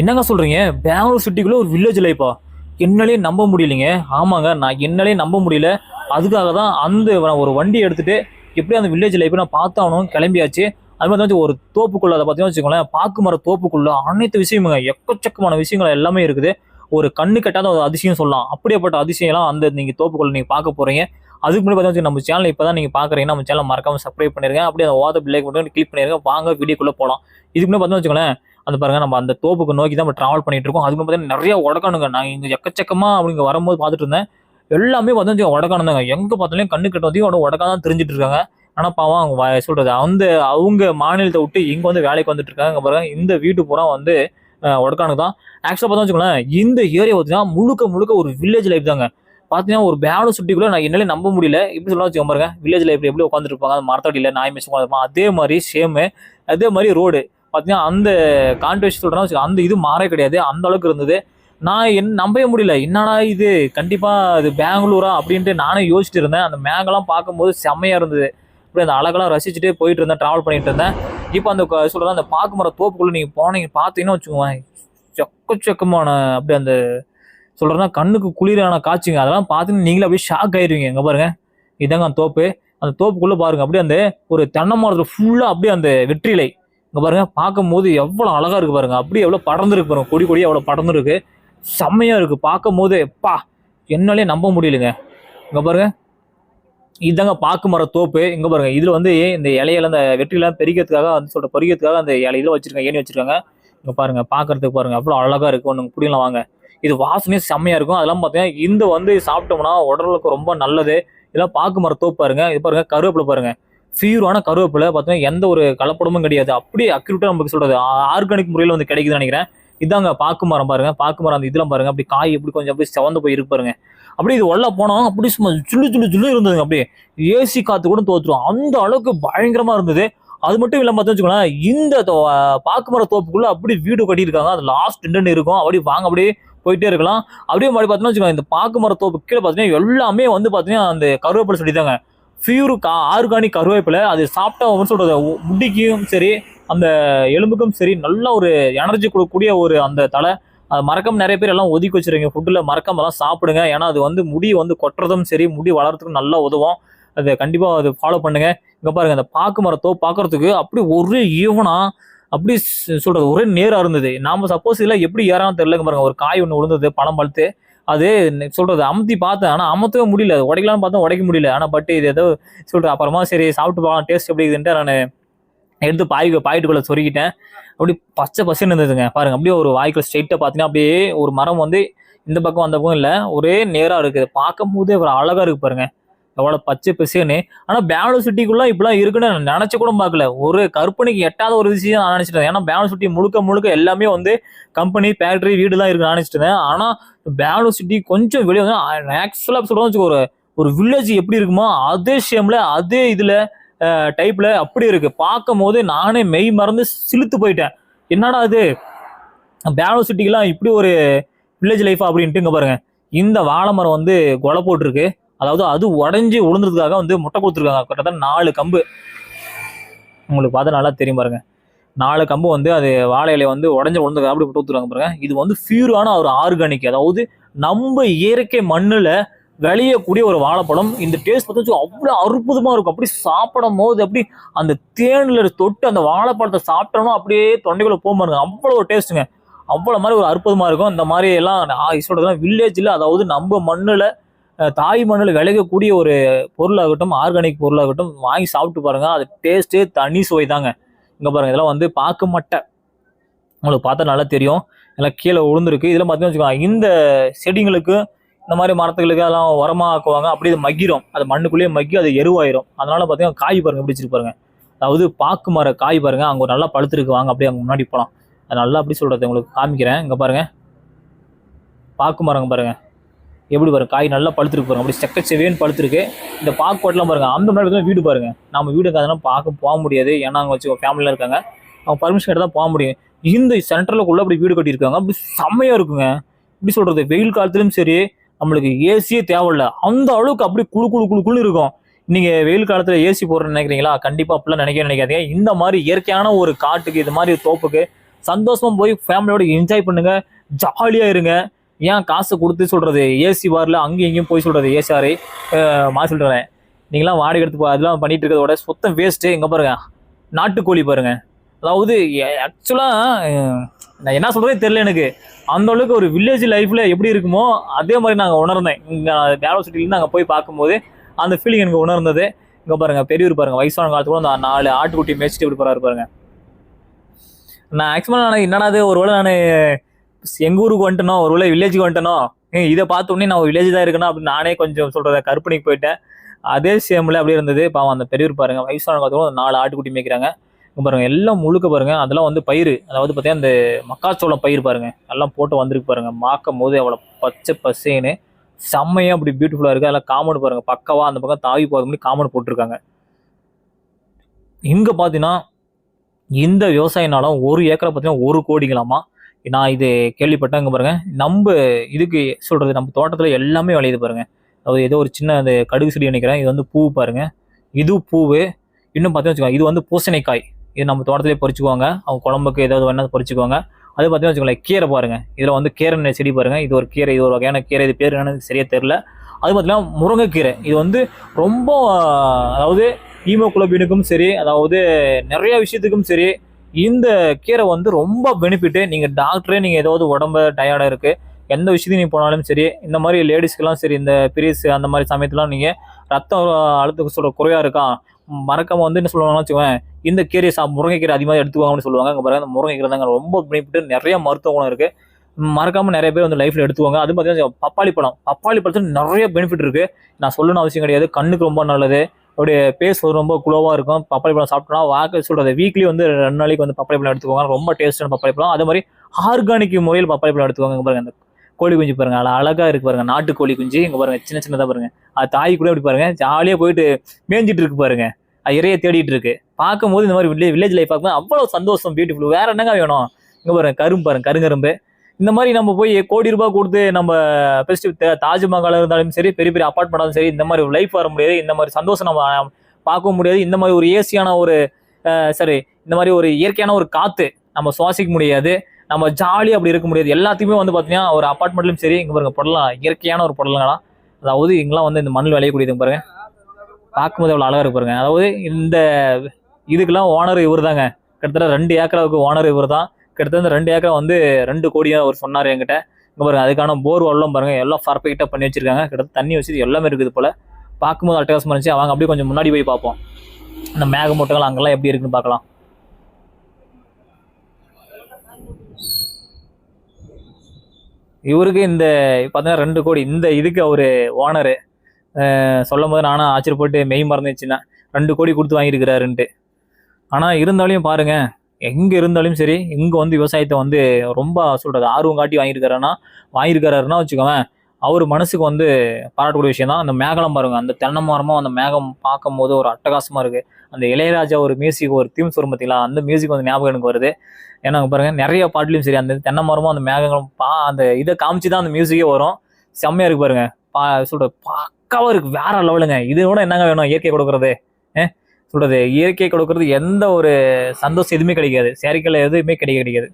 என்னங்க சொல்கிறீங்க பெங்களூர் சிட்டிக்குள்ளே ஒரு வில்லேஜ் லைஃபா என்னாலே நம்ப முடியலைங்க. ஆமாங்க நான் என்னாலே நம்ப முடியல. அதுக்காக தான் அந்த நான் ஒரு வண்டி எடுத்துகிட்டு எப்படி அந்த வில்லேஜ் லைஃப் நான் பார்த்தாகணும். கிளம்பியாச்சு. அது மாதிரி வந்து ஒரு தோப்புக்குள்ள அதை பார்த்தீங்கன்னா வச்சுக்கோங்களேன். பாக்கு மர தோப்புக்குள்ள அனைத்து விஷயமுங்க. எக்கச்சக்கமான விஷயங்கள் எல்லாமே இருக்குது. ஒரு கண்ணு கட்டாத ஒரு அதிசயம் சொல்லலாம். அப்படியேப்பட்ட அதிசயம்லாம் அந்த நீங்கள் தோப்புக்குள்ள நீங்கள் பார்க்க போகிறீங்க அதுக்கு முன்னாடி பார்த்தீங்கன்னா நம்ம சேனல் இப்போ தான் நீங்கள் பார்க்குறீங்கன்னா நம்ம சேனல் மறக்காமல் சப்ஸ்கிரைப் பண்ணிருங்க. அப்படியே அந்த ஓத பிள்ளைக்கு மட்டும் கிளிக் பண்ணிருங்க. வாங்க வீடியோக்குள்ளே போகலாம் இதுக்கு முன்னாடி பார்த்தீங்கன்னா வச்சுக்கோங்களேன் அந்த பாருங்க நம்ம அந்த தோப்புக்கு நோக்கி தான் நம்ம ட்ராவல் பண்ணிட்டு இருக்கோம். அதுக்கு பார்த்தீங்கன்னா நிறைய உடக்கானுங்க நான் இங்கே எக்கச்சக்கமாக அப்படிங்க வரும்போது பார்த்துட்டு இருந்தேன். எல்லாமே பார்த்தீங்கன்னா உடக்கானு தாங்க எங்கே பார்த்தாலும் கண்ணு கட்டதையும் உடக்கா தான் தெரிஞ்சிட்டு இருக்காங்க. ஆனால் பாவம் அவங்க சொல்கிறது அந்த அவங்க மாநிலத்தை விட்டு இங்கே வந்து வேலைக்கு வந்துட்டு இருக்காங்க. பாருங்க இந்த வீட்டு பூரா வந்து உடக்கானு தான். ஆக்சுவலாக பார்த்தா வச்சுக்கோங்களேன் இந்த ஏரியா பார்த்தீங்கன்னா முழுக்க முழுக்க ஒரு வில்லேஜ் லைஃப் தாங்க. பார்த்தீங்கன்னா ஒரு பேனு சுட்டிக்குள்ள நான் என்னாலே நம்ப முடியல. இப்படி சொல்ல வச்சுக்கோங்க பாருங்க வில்லேஜ் லைஃப்ல எப்படி உட்காந்துருப்பாங்க இருப்பாங்க. அந்த மரத்தடியில் நாய் மிஸ் உட்காந்துருப்பாங்க அதே மாதிரி சேமு அதே மாதிரி ரோடு பார்த்தீங்கன்னா அந்த கான்ட்ரவர்சி சொல்கிறேன்னா அந்த இது மாறே கிடையாது. அந்த அளவுக்கு இருந்தது. நான் என் நம்பவே முடியல. என்னடா இது? கண்டிப்பாக இது பெங்களூரா அப்படின்ட்டு நானே யோசிச்சுட்டு இருந்தேன். அந்த மேங்கெல்லாம் பார்க்கும்போது செம்மையாக இருந்தது. இப்படி அந்த அழகெல்லாம் ரசிச்சுட்டே போயிட்டு இருந்தேன் ட்ராவல் பண்ணிட்டு இருந்தேன். இப்போ அந்த சொல்கிறேன் அந்த பாக்கு மர தோப்புக்குள்ளே நீங்கள் போனீங்க பார்த்தீங்கன்னா வச்சுக்கோங்க செக்கச்சக்கமான அப்படி அந்த சொல்கிறேன்னா கண்ணுக்கு குளிரான காட்சிங்க. அதெல்லாம் பார்த்து நீங்களே அப்படியே ஷாக் ஆயிடுவீங்க எங்கே பாருங்க. இதாங்க அந்த தோப்பு. அந்த தோப்புக்குள்ளே பாருங்க. அப்படியே அந்த ஒரு தென்னை மரத்தில் ஃபுல்லாக அப்படியே அந்த வெற்றிலை. இங்கே பாருங்கள் பார்க்கும்போது எவ்வளோ அழகாக இருக்கு பாருங்க. அப்படியே எவ்வளோ படர்ந்துருக்கு பாருங்க. கொடி கொடியா எவ்வளவு படர்ந்துருக்கு. செம்மையாக இருக்குது பார்க்கும்போது என்னாலே நம்ப முடியலங்க. இங்கே பாருங்க. இதுதாங்க பாக்கு மர தோப்பு. இங்கே பாருங்க. இதில் வந்து இந்த இலையில அந்த வெற்றிலாம் பெருக்கிறதுக்காக வந்து சொல்கிற பறிக்கிறதுக்காக அந்த இலையில வச்சிருக்காங்க ஏணி வச்சிருக்காங்க. இங்கே பாருங்கள் பார்க்குறதுக்கு பாருங்கள் அவ்வளோ அழகாக இருக்கும் ஒன்று பிடிக்கலாம் வாங்க. இது வாசனையும் செம்மையாக இருக்கும். அதெல்லாம் பார்த்தீங்கன்னா இந்த வந்து சாப்பிட்டோம்னா உடலுக்கு ரொம்ப நல்லது. இதெல்லாம் பாக்கு மர தோப்பு பாருங்க. இது பாருங்க கருவேப்பிலை பாருங்கள் பியூரான கருவேப்பிலை பார்த்தீங்கன்னா எந்த ஒரு கலப்படமும் கிடையாது. அப்படியே அக்யூரேட்டாக நமக்கு சொல்கிறது ஆர்கானிக் முறையில் வந்து கிடைக்குதுன்னு நினைக்கிறேன். இதாங்க பாக்கு மரம் பாருங்க. பாக்கு மரம் அந்த இதெல்லாம் பாருங்க. அப்படி காய் எப்படி கொஞ்சம் அப்படியே செவந்து போய் இருக்கு பாருங்க. அப்படியே இது உள்ள போனோம் அப்படி சும்மா சுள்ளு சுள்ளு சுள்ளு இருந்ததுங்க அப்படியே. ஏசி காத்து கூட தோத்துரும். அந்த அளவுக்கு பயங்கரமா இருந்தது. அது மட்டும் இல்லாம பார்த்தா வச்சுக்கோங்களேன் இந்த பாக்கு மர தோப்புக்குள்ள அப்படி வீடு கட்டியிருக்காங்க. அது லாஸ்ட் ரெண்டு இருக்கும். அப்படி வாங்க அப்படியே போயிட்டே இருக்கலாம். அப்படியே மாதிரி பார்த்தோம்னா வச்சுக்கோங்க இந்த பாக்கு மர தோப்பு கீழே பார்த்தீங்கன்னா எல்லாமே வந்து பார்த்தீங்கன்னா அந்த கருவேப்பிலை செடி தாங்க பியூர் கா ஆர்கானிக் கருவேப்பிலை அது சாப்பிட்டா வந்து சொல்றது முடிக்கும் சரி அந்த எலும்புக்கும் சரி நல்ல ஒரு எனர்ஜி கொடுக்கக்கூடிய ஒரு அந்த தலை அது மறக்கம் நிறைய பேர் எல்லாம் ஒதுக்கி வச்சிருங்க ஃபுட்டில் மறக்காம எல்லாம் சாப்பிடுங்க. ஏன்னா அது வந்து முடி வந்து கொட்டுறதும் சரி முடி வளர்றதுக்கும் நல்லா உதவும். அதை கண்டிப்பாக அது ஃபாலோ பண்ணுங்க. இங்கே பாருங்க அந்த பாக்கு மரத்தோ பார்க்கறதுக்கு அப்படி ஒரே ஈவனா அப்படி சொல்கிறது சொல்றது ஒரே நேராக இருந்தது. நாம சப்போஸ் இல்லை எப்படி ஏறான்னு தெரிலங்க பாருங்கள் பாருங்க ஒரு காய் ஒன்று விழுந்தது பழம் பழுத்து அது சொல்கிறது சொல்றது அமுத்தி பார்த்தேன். ஆனால் அமுத்தவே முடியல. அது உடைக்கலாம்னு பார்த்தா உடைக்க முடியல. ஆனால் பட் இது ஏதோ சொல்கிறேன் அப்புறமா சரி சாப்பிட்டு பார்க்கலாம் டேஸ்ட் எப்படி இதுன்ட்டு நான் எடுத்து பாய் பாயிட்டுக்குள்ளே சொருக்கிட்டேன் அப்படி பச்சை பசுன்னு இருந்ததுங்க. பாருங்க அப்படியே ஒரு வாய்க்குள்ள ஸ்ட்ரைட்டாக பார்த்தீங்கன்னா அப்படியே ஒரு மரம் வந்து இந்த பக்கம் அந்த பக்கம் இல்லை. ஒரே நேராக இருக்குது. பார்க்கும் போதே ஒரு அழகாக இருக்குது பாருங்கள் எவ்வளோ பச்சை பசேன்னு ஆனால் பெங்களூர் சிட்டிக்குள்ளே இப்படிலாம் இருக்குன்னு நினச்சி கூட பார்க்கல. ஒரு கற்பனைக்கு எட்டாத ஒரு விஷயம் நான் நினச்சிட்டேன் ஏன்னா பெங்களூர் சிட்டி முழுக்க முழுக்க எல்லாமே வந்து கம்பெனி ஃபேக்டரி வீடு தான் இருக்கு இருந்தேன். ஆனால் பெங்களூர் சிட்டி கொஞ்சம் வெளியே வந்து ஆக்சுவலாக சொல்லுவோம் ஒரு ஒரு வில்லேஜ் எப்படி இருக்குமோ அதே ஷேமில் அதே இதில் டைப்பில் அப்படி இருக்குது பார்க்கும் போது நானே மெய் மறந்து சிலுத்து போயிட்டேன். என்னடா இது? பெங்களூர் சிட்டிக்கெலாம் இப்படி ஒரு வில்லேஜ் லைஃபா அப்படின்ட்டு இங்கே பாருங்கள் இந்த வாழை மரம் வந்து கொலை போட்டிருக்கு. அதாவது அது உடஞ்சி உளுந்துறதுக்காக வந்து முட்டை கொடுத்துருக்காங்க. கிட்டத்தட்ட நாலு கம்பு. உங்களுக்கு பார்த்தா நல்லா தெரியும் பாருங்க. நாலு கம்பு வந்து அது வாழை இலையை வந்து உடஞ்சி உளுந்துக்காக அப்படி கொடுத்துருக்காங்க பாருங்க. இது வந்து பியூரான ஒரு ஆர்கானிக் அதாவது நம்ம இயற்கை மண்ணில் விளையக்கூடிய ஒரு வாழைப்பழம். இந்த டேஸ்ட் பார்த்து அவ்வளோ அற்புதமாக இருக்கும். அப்படி சாப்பிடும் போது அப்படி அந்த தேனில் தொட்டு அந்த வாழைப்பழத்தை சாப்பிட்டோம்னா அப்படியே தொண்டைக்குள்ளே போக பாருங்க. அவ்வளோ ஒரு டேஸ்ட்டுங்க அவ்வளோ மாதிரி ஒரு அற்புதமாக இருக்கும். இந்த மாதிரி எல்லாம் நான் வில்லேஜில் அதாவது நம்ம மண்ணில் தாய் மண்ணில் விளையக்கூடிய ஒரு பொருளாகட்டும் ஆர்கானிக் பொருளாகட்டும் வாங்கி சாப்பிட்டு பாருங்கள் அது டேஸ்ட்டே தனி சுவை தாங்க இங்கே பாருங்கள் இதெல்லாம் வந்து பார்க்க மாட்டேன் உங்களுக்கு பார்த்தா நல்லா தெரியும். எல்லாம் கீழே உளுந்துருக்கு. இதெல்லாம் பார்த்தீங்கன்னா வச்சுக்கோங்க இந்த செடிங்களுக்கு இந்த மாதிரி மரத்துகளுக்கு அதெல்லாம் உரமாக ஆக்குவாங்க. அப்படி இது மக்கிரும் அது மண்ணுக்குள்ளேயே மக்கி அது எருவாயிரும். அதனால பார்த்தீங்கன்னா காய் பாருங்கள் எப்படி பாருங்க. அதாவது பாக்கு மர காய் பாருங்கள் அங்கே ஒரு நல்லா பழுத்துருக்கு. வாங்க அப்படியே அங்கே முன்னாடி போகலாம் அது நல்லா அப்படி சொல்கிறது உங்களுக்கு காமிக்கிறேன். இங்கே பாருங்கள் பாக்கு மரங்க பாருங்கள் எப்படி பாருங்க காய் நல்லா பழுத்திருக்கு பாருங்க அப்படி செக்க செவேன்னு பழுத்திருக்கு. இந்த பாக்கோட்டெல்லாம் பாருங்கள் அந்த முன்னாடி வீடு பாருங்கள் நம்ம வீடு அதெல்லாம் பார்க்க போக முடியாது. ஏன்னா அங்கே வச்சு ஃபேமிலியில் இருக்காங்க. அவங்க பர்மிஷன் எடுத்து தான் போக முடியும். இந்த சென்டர்லக்குள்ள அப்படி வீடு கட்டியிருக்காங்க. அப்படி செம்மையாக இருக்குங்க. எப்படி சொல்கிறது வெயில் காலத்துலையும் சரி நம்மளுக்கு ஏசியே தேவையில்ல. அந்த அளவுக்கு அப்படி குழு குளு குழு குளு இருக்கும். நீங்கள் வெயில் காலத்தில் ஏசி போடுறேன்னு நினைக்கிறீங்களா? கண்டிப்பாக அப்படிலாம் நினைக்க நினைக்காதீங்க. இந்த மாதிரி இயற்கையான ஒரு காட்டுக்கு இது மாதிரி தோப்புக்கு சந்தோஷமாக போய் ஃபேமிலியோட என்ஜாய் பண்ணுங்கள் ஜாலியாக இருங்க. ஏன் காசு கொடுத்து சொல்கிறது ஏசி பார்ல அங்கேயும் இங்கேயும் போய் சொல்கிறது ஏசிஆரை மா சொல்கிறேன் நீங்களாம் வாடகை எடுத்து போ- அதெல்லாம் பண்ணிட்டு இருக்கிறதோட சுத்தம் வேஸ்ட்டு எங்கே பாருங்க. நாட்டுக்கோழி பாருங்கள் அதாவது ஆக்சுவலாக நான் என்ன சொல்கிறதே தெரில எனக்கு. அந்த அளவுக்கு ஒரு வில்லேஜ் லைஃப்பில் எப்படி இருக்குமோ அதே மாதிரி நாங்கள் உணர்ந்தேன். இங்கே டேவலப் சிட்டிலேருந்து போய் பார்க்கும்போது அந்த ஃபீலிங் எனக்கு உணர்ந்தது. இங்கே பாருங்கள் பெரியவர் பாருங்க வயசான காலத்துல கூட அந்த நாலு ஆட்டுக்குட்டி மேய்ச்சிட்டு இப்படி போகிறாரு பாருங்க. நான் ஆக்சுவலாக நான் என்னடாது அது ஒருவேளை நான் எங்கள் ஊருக்கு வந்துட்டனோ ஒரு ஒருவேளை வில்லேஜுக்கு வந்துட்டனோ இதை பார்த்தோன்னே நான் வில்லேஜ் தான் இருக்கணும் அப்படின்னு நானே கொஞ்சம் சொல்கிறத கற்பனைக்கு போயிட்டேன். அதே சேம்ல அப்படியே இருந்தது. பாவம் அந்த பெரியவர் பாருங்க வயசான நாலு ஆட்டுக்குட்டி மேய்க்கிறாங்க. பாருங்கள் எல்லாம் முழுக்க பாருங்கள் அதெல்லாம் வந்து பயிர் அதாவது பார்த்தீங்கன்னா அந்த மக்காச்சோளம் பயிர் பாருங்கள் எல்லாம் போட்டு வந்திருக்கு பாருங்கள் மாக்கும் போது அவ்வளோ பச்சை பசேன்னு செம்மையாக அப்படி பியூட்டிஃபுல்லாக இருக்குது அதெல்லாம் காமன் பாருங்கள் பக்கவாக அந்த பக்கம் தாவி போகிற மாதிரி காமன் போட்டிருக்காங்க. இங்கே பார்த்தீங்கன்னா இந்த விவசாய நிலம் ஒரு ஏக்கரை பார்த்தீங்கன்னா ஒரு கோடிங்களாமா நான் இது கேள்விப்பட்டேன் இங்கே பாருங்க. நம்ம இதுக்கு சொல்கிறது நம்ம தோட்டத்தில் எல்லாமே விளையுது பாருங்கள் அதாவது ஏதோ ஒரு சின்ன அந்த கடுகு செடி நினைக்கிறேன் இது வந்து பூ பாருங்கள் இது பூவு இன்னும் பார்த்தீங்கன்னா வச்சுக்கோங்க இது வந்து பூசணிக்காய். இது நம்ம தோட்டத்திலே பறிச்சுக்குவாங்க. அவங்க குழம்புக்கு ஏதாவது வேணால் பறிச்சுக்குவாங்க. அது பார்த்தீங்கன்னா வச்சுக்கோங்களேன் கீரை பாருங்கள் இதில் வந்து கீரை செடி பாருங்கள் இது ஒரு கீரை இது ஒரு வகையான கீரை. இது பேர் என்னன்னு சரியாக தெரில அது பார்த்தீங்கன்னா முருங்கைக்கீரை. இது வந்து ரொம்ப அதாவது ஹீமோகுளோபினுக்கும் சரி அதாவது நிறைய விஷயத்துக்கும் சரி இந்த கீரை வந்து ரொம்ப பெனிஃபிட்டு நீங்கள் டாக்டரே நீங்கள் ஏதாவது உடம்பு டயர்டாக இருக்குது எந்த விஷயத்தையும் நீங்கள் போனாலும் சரி இந்த மாதிரி லேடிஸ்க்கெல்லாம் சரி இந்த பீரியட்ஸ் அந்த மாதிரி சமயத்துலாம் நீங்கள் ரத்தம் அழுத்தம் சொல்கிற குறையாக இருக்கா? மறக்காம வந்து என்ன சொல்லுவாங்கன்னு வச்சுக்கோங்க இந்த கீரையை சா முருங்கைக்கீரை அதிகமாக எடுத்துக்குவாங்கன்னு சொல்லுவாங்க. அங்கே பாருங்க அந்த முருங்கைக்கீரை தாங்க ரொம்ப பெனிஃபிட்டு நிறைய மருத்துவ குணம் இருக்குது மறக்காம நிறைய பேர் வந்து லைஃப்ல எடுத்துவாங்க அது பார்த்தீங்கன்னா பப்பாளி பழம். பப்பாளி பழத்துல நிறைய பெனிஃபிட் இருக்கு. நான் சொல்லணும்னு அவசியம் கிடையாது. கண்ணுக்கு ரொம்ப நல்லது. அப்படியே பேஸ் ரொம்ப குளோவாக இருக்கும். பப்பாளி பழம் சாப்பிட்டோம்னா வாக்கு சொல்கிறது வீக்லி வந்து ரெண்டு நாளைக்கு வந்து பப்பாளி பழம் எடுத்துக்கோங்க. ரொம்ப டேஸ்டான பப்பாளி பழம். அதே மாதிரி ஆர்கானிக் முறையில் பப்பாளி பழம் எடுத்துக்கோங்க. பாருங்க அந்த கோழி குஞ்சு பாருங்க. அழ- அழகாக இருக்கு பாருங்க. நாட்டு கோழி குஞ்சு. இங்கே பாருங்க சின்ன சின்னதாக பாருங்க. அது தாய் கூட இப்படி பாருங்க. ஜாலியாக போயிட்டு மேய்ஞ்சிட்டு இருக்கு பாருங்க. அது இறைய தேடிட்டு இருக்கு. பார்க்கும்போது இந்த மாதிரி வில்லேஜ் வில்லேஜ் லைஃப் பார்க்கும்போது அவ்வளோ சந்தோஷம் பியூட்டிஃபுல் வேற என்னங்க வேணும்? இங்கே பாருங்க கரும்பு பாருங்க கருங்கரும்பு. இந்த மாதிரி நம்ம போய் கோடி ரூபாய் கொடுத்து நம்ம ஃபெஸ்டிவ் தாஜ்மஹால் இருந்தாலும் சரி பெரிய பெரிய அப்பார்ட்மெண்டாலும் சரி இந்த மாதிரி லைஃப் வர முடியாது. இந்த மாதிரி சந்தோஷம் நம்ம பார்க்க பார்க்கவும் முடியாது. இந்த மாதிரி ஒரு ஏசியான ஒரு சரி இந்த மாதிரி ஒரு இயற்கையான ஒரு காற்று நம்ம சுவாசிக்க முடியாது. நம்ம ஜாலியாக அப்படி இருக்க முடியாது. எல்லாத்தையுமே வந்து பார்த்தீங்கன்னா ஒரு அப்பார்ட்மெண்ட்லையும் சரி இங்கே பாருங்க படலாம் இயற்கையான ஒரு படலங்களா அதாவது இங்கெல்லாம் வந்து இந்த மண்ணில் விளையக்கூடியது பாருங்க. பார்க்கும்போது அவ்வளோ அழகாக இருக்கு பாருங்க. அதாவது இந்த இதுக்கெல்லாம் ஓனர் இவர் தாங்க கிட்டத்தட்ட ரெண்டு ஏக்கராவுக்கு ஓனர் இவர் தான் கிட்டத்தட்ட ரெண்டு ஏக்கர் வந்து ரெண்டு கோடியாக அவர் சொன்னார் என்கிட்ட. இங்கே பாருங்கள் அதுக்கான போர் வெள்ளம் பாருங்கள் எல்லாம் பர்ஃபெக்டாக பண்ணி வச்சிருக்காங்க. கிட்டத்தட்ட தண்ணி வசதி எல்லாமே இருக்குது போல். பார்க்கும்போது அட்டகாசமாக இருந்துச்சு. அவங்க அப்படியே கொஞ்சம் முன்னாடி போய் பார்ப்போம். இந்த மேகமூட்டங்கள் அங்கெல்லாம் எப்படி இருக்குன்னு பார்க்கலாம். இவருக்கு இந்த பார்த்தீங்கன்னா ரெண்டு கோடி இந்த இதுக்கு அவர் ஓனரு. சொல்லும் போது நானும் ஆச்சரியப்பட்டு மெய் மறந்துச்சுன்னா ரெண்டு கோடி கொடுத்து வாங்கியிருக்கிறாருன்ட்டு. ஆனால் இருந்தாலையும் பாருங்கள் எங்கே இருந்தாலும் சரி இங்கே வந்து விவசாயத்தை வந்து ரொம்ப சொல்கிறது ஆர்வம் காட்டி வாங்கியிருக்காருன்னா வாங்கியிருக்காருன்னா வச்சுக்கோவேன் அவர் மனசுக்கு வந்து பாராட்டக்கூடிய விஷயம் தான். அந்த மேகலம் பாருங்க அந்த தென்னை மரமாக அந்த மேகம் பார்க்கும் போது ஒரு அட்டகாசமாக இருக்குது அந்த இளையராஜா ஒரு மியூசிக் ஒரு தீம் வரும் பார்த்தீங்களா அந்த மியூசிக் வந்து ஞாபகம் எனக்கு வருது. ஏன்னா பாருங்கள் நிறைய பாட்டுலையும் சரி அந்த தென்னை மரமும் அந்த மேகங்களும் பா அந்த இதை காமிச்சு தான் அந்த மியூசிக்கே வரும். செம்மையாக இருக்கு பாருங்கள் பா சொல்கிற பக்காவாக இருக்குது வேற லெவலுங்க இது கூட என்னங்க வேணும் இயற்கை கொடுக்கறது? ஏ? சொல்றது இயற்கை கொடுக்கறது எந்த ஒரு சந்தோஷம் எதுவுமே கிடைக்காது. செயற்கையில் எதுவுமே கிடைக்க கிடைக்காது.